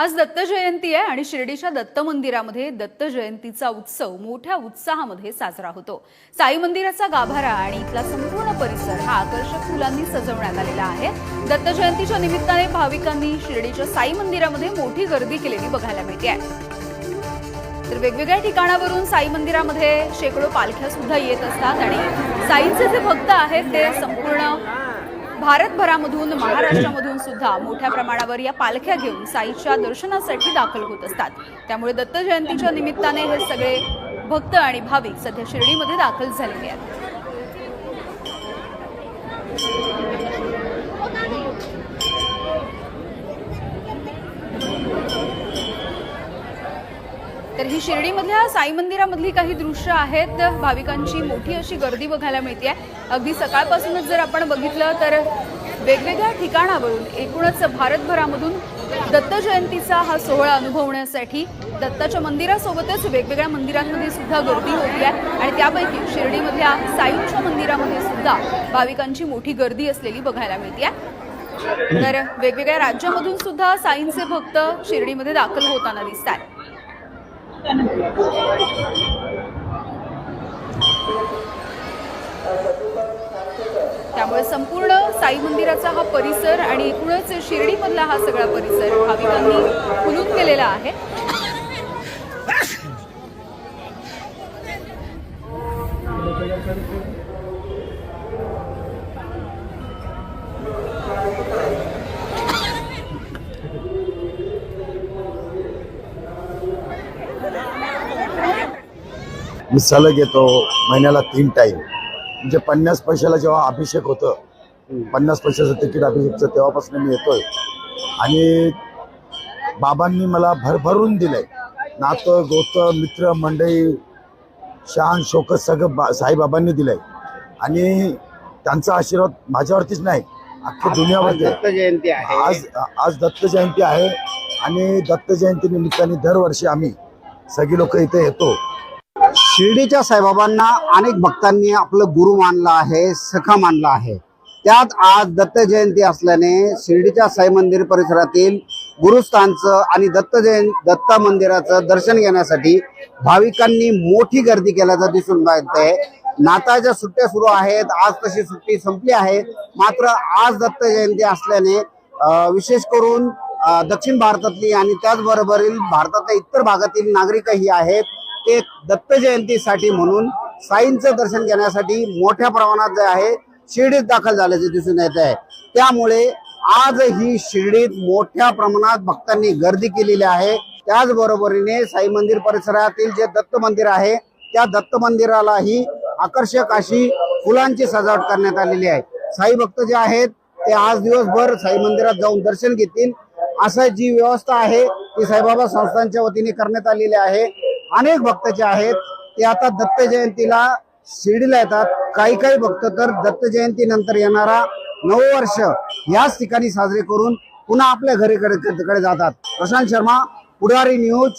आज दत्त जयंती आहे आणि शिर्डीच्या दत्त मंदिरामध्ये दत्त जयंतीचा उत्सव मोठ्या उत्साहामध्ये साजरा होतो. साई मंदिराचा गाभारा आणि इथला संपूर्ण परिसर हा आकर्षक फुलांनी सजवण्यात आलेला आहे. दत्त जयंतीच्या निमित्ताने भाविकांनी शिर्डीच्या साई मंदिरामध्ये मोठी गर्दी केलेली बघायला मिळते. आहे तर वेगवेगळ्या ठिकाणावरून साई मंदिरामध्ये शेकडो पालख्या सुद्धा येत असतात आणि साईंचे जे भक्त आहेत ते संपूर्ण भारतभरामधून महाराष्ट्रामधून सुद्धा मोठ्या प्रमाणावर या पालख्या घेऊन साईच्या दर्शनासाठी दाखल होत असतात. त्यामुळे दत्त जयंतीच्या निमित्ताने हे सगळे भक्त आणि भाविक सध्या शिर्डीमध्ये दाखल झालेले आहेत. तर ही शिर्डीमधल्या साई मंदिरामधली काही दृश्य आहेत. भाविकांची मोठी अशी गर्दी बघायला मिळते अगदी सकाळपासूनच जर आपण बघितलं तर वेगवेगळ्या ठिकाणावरून एकूणच भारतभरामधून दत्त जयंतीचा हा सोहळा अनुभवण्यासाठी दत्ताच्या मंदिरासोबतच वेगवेगळ्या मंदिरांमध्ये सुद्धा गर्दी होती आहे आणि त्यापैकी शिर्डीमधल्या साईंच्या मंदिरामध्ये सुद्धा भाविकांची मोठी गर्दी असलेली बघायला मिळते तर वेगवेगळ्या राज्यामधून सुद्धा साईंचे भक्त शिर्डीमध्ये दाखल होताना दिसत आहेत त्यामुळे संपूर्ण साई मंदिराचा हा परिसर आणि एकूणच शिर्डीमधला हा सगळा परिसर भाविकांनी फुलून गेलेला आहे. मी सलग येतो महिन्याला तीन टाईम म्हणजे पन्नास पैशाला जेव्हा अभिषेक होतं पन्नास पैशाचं तिकीट अभिषेकचं तेव्हापासून मी येतोय. आणि बाबांनी मला भरभरून दिलंय. नातं गोतं मित्र मंडळी शान शोकत सगळं बा साईबाबांनी दिलंय. आणि त्यांचा आशीर्वाद माझ्यावरतीच नाही अख्ख्या दुनियावरती आहे. दत्त जयंती आहे. आज आज दत्त जयंती आहे आणि दत्त जयंती निमित्ताने दरवर्षी आम्ही सगळी लोक इथे येतो. शिर्डीच्या साईबाबांना अनेक भक्तांनी आपलं गुरु मानलं आहे सखा मानलं आहे. त्यात आज दत्त जयंती असल्याने शिर्डीच्या साई मंदिर परिसरातील गुरुस्थानचं आणि दत्त जयंत दत्त मंदिराचं दर्शन घेण्यासाठी भाविकांनी मोठी गर्दी केल्याचं दिसून येते नाताळच्या सुट्ट्या सुरू आहेत आज तशी सुट्टी संपली आहे. मात्र आज दत्त जयंती असल्याने विशेष करून दक्षिण भारतातली आणि त्याचबरोबरील भारतातल्या इतर भागातील नागरिकही आहेत. ते दत्त जयंतीसाठी म्हणून साईंचं दर्शन घेण्यासाठी मोठ्या प्रमाणात जे आहे शिर्डीत दाखल झाल्याचे दिसून येत आहे. त्यामुळे आज ही शिर्डीत मोठ्या प्रमाणात भक्तांनी गर्दी केलेली आहे. त्याचबरोबरीने साई मंदिर परिसरातील जे दत्त मंदिर आहे त्या दत्त मंदिरालाही आकर्षक अशी फुलांची सजावट करण्यात आलेली आहे. साई भक्त जे आहेत ते आज दिवसभर साई मंदिरात जाऊन दर्शन घेतील. असं जी व्यवस्था आहे ती साईबाबा संस्थांच्या वतीने करण्यात आलेली आहे. अनेक भक्त जे आहेत ते आता दत्त जयंतीला शिर्डीला येतात. काही काही भक्त तर दत्त जयंती नंतर येणारा नववर्ष याच ठिकाणी साजरे करून पुन्हा आपल्या घरीकडे कडे जातात. प्रशांत शर्मा पुढारी न्यूज